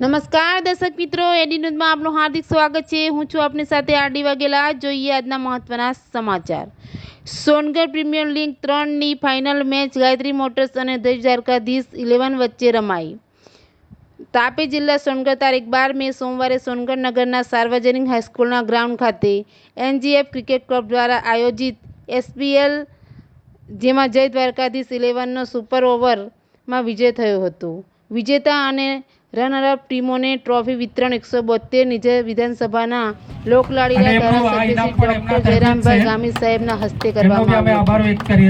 નમસ્કાર દર્શક મિત્રો, એડી ન્યૂઝમાં આપનું હાર્દિક સ્વાગત છે. હું છું આપની સાથે આરડી વાઘેલા. જોઈએ આજના મહત્વના સમાચાર. સોનગઢ પ્રીમિયર લીગ ત્રણની ફાઇનલ મેચ ગાયત્રી મોટર્સ અને દેશ દ્વારકાધીશ ઇલેવન વચ્ચે રમાઈ. તાપી જિલ્લા સોનગઢ તારીખ બાર મે સોમવારે સોનગઢ નગરના સાર્વજનિક હાઈસ્કૂલના ગ્રાઉન્ડ ખાતે એનજીએફ ક્રિકેટ ક્લબ દ્વારા આયોજિત એસપીએલ, જેમાં જય દ્વારકાધીશ ઇલેવનનો સુપર ઓવરમાં વિજય થયો હતો. વિજેતા અને રનરઅપ ટીમોને ટ્રોફી વિતરણ એકસો બોતેર નીચે વિધાનસભાના લોકલાડીલા ધારાસભ્ય ડોક્ટર જયરામભાઈ ગામી. સાહેબના હસ્તે કરવામાં આવ્યો.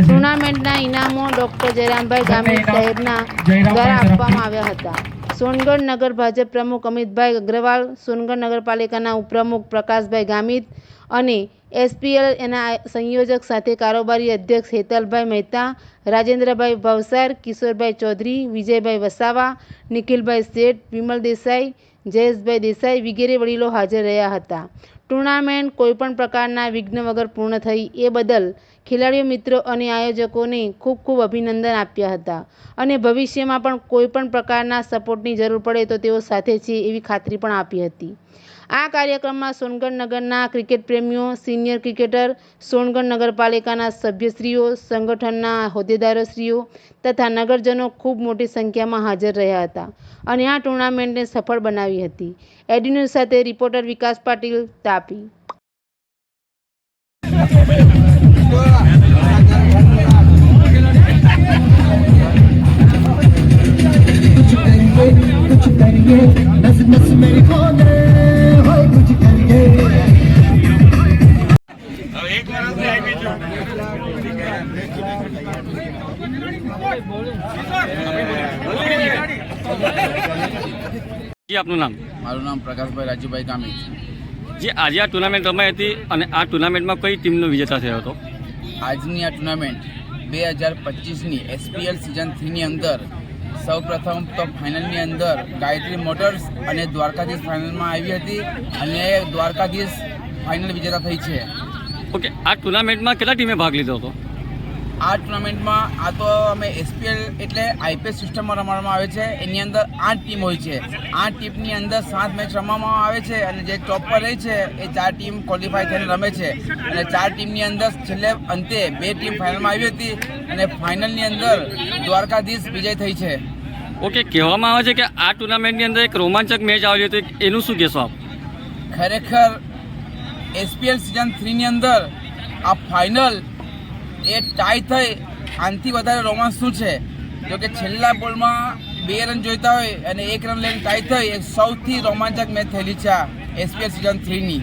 ટુર્નામેન્ટના ઇનામો ડોક્ટર જયરામભાઈ ગામી સાહેબના દ્વારા આપવામાં આવ્યા હતા. સોનગઢ નગર ભાજપ પ્રમુખ અમિતભાઈ અગ્રવાલ સોનગઢ નગરપાલિકાના ઉપપ્રમુખ પ્રકાશભાઈ ગામિત અને એસપીએલ એના સંયોજક સાથે કારોબારી અધ્યક્ષ હેતલભાઈ મહેતા, રાજેન્દ્રભાઈ ભવસાર, કિશોરભાઈ ચૌધરી, વિજયભાઈ વસાવા, નિખિલભાઈ શેઠ, વિમલ દેસાઈ, જયેશભાઈ દેસાઈ વગેરે વડીલો હાજર રહ્યા હતા. ટુર્નામેન્ટ કોઈપણ પ્રકારના વિઘ્ન વગર પૂર્ણ થઈ એ બદલ ખેલાડીઓ, મિત્રો અને આયોજકોને ખૂબ ખૂબ અભિનંદન આપ્યા હતા. અને ભવિષ્યમાં પણ કોઈપણ પ્રકારના સપોર્ટની જરૂર પડે તો તેઓ સાથે છે એવી ખાતરી પણ આપી હતી. આ કાર્યક્રમમાં સોનગઢ નગરના ક્રિકેટ પ્રેમીઓ સિનિયર ક્રિકેટર સોનગઢ નગરપાલિકાના સભ્યશ્રીઓ સંગઠનના હોદ્દેદારોશ્રીઓ તથા નગરજનો ખૂબ મોટી સંખ્યામાં હાજર રહ્યા હતા અને આ ટુર્નામેન્ટને સફળ બનાવી હતી એડીન્યૂઝ સાથે રિપોર્ટર વિકાસ પાટીલ તાપી कुछ करिए कुछ करिए नस नस मेरी खोले જી આપનું નામ? મારું નામ પ્રકાશભાઈ રાજુભાઈ ગામી જે આજે આ ટુર્નામેન્ટ રમાઈ હતી અને આ ટુર્નામેન્ટમાં કઈ ટીમનો વિજેતા થયો હતો? આજની આ ટુર્નામેન્ટ બે હજાર પચીસની એસપીએલ સિઝન થ્રીની અંદર સૌપ્રથમ તો ફાઇનલની અંદર ગાયત્રી મોટર્સ અને દ્વારકાધીશ ફાઇનલમાં આવી હતી અને દ્વારકાધીશ ફાઇનલ વિજેતા થઈ છે. ઓકે આ ટુર્નામેન્ટમાં કેટલા ટીમે ભાગ લીધો હતો? આ ટુર્નામેન્ટમાં આ તો અમે એસપીએલ એટલે આઈપીએલ સિસ્ટમમાં રમવામાં આવે છે. એની અંદર આઠ ટીમ હોય છે. આઠ ટીમની અંદર સાત મેચ રમવામાં આવે છે અને જે ટોપ પર રહી છે એ ચાર ટીમ ક્વોલિફાય થઈને રમે છે. અને ચાર ટીમની અંદર છેલ્લે અંતે બે ટીમ ફાઇનલમાં આવી હતી અને ફાઇનલની અંદર દ્વારકાધીશ વિજય થઈ છે. ઓકે કહેવામાં આવે છે કે આ ટુર્નામેન્ટની અંદર એક રોમાંચક મેચ આવેલી હતી. એનું શું કહેશો આપ? ખરેખર એસપીએલ સિઝન થ્રીની અંદર આ ફાઇનલ એ ટાઈ થઈ. આનાથી વધારે રોમાંસ શું છે? જો કે છેલ્લા બોલમાં બે રન જોઈતા હોય અને એક રન લઈને ટાઈ થઈ. એ સૌથી રોમાંચક મેચ થયેલી છે આ એસપીએલ સિઝન થ્રીની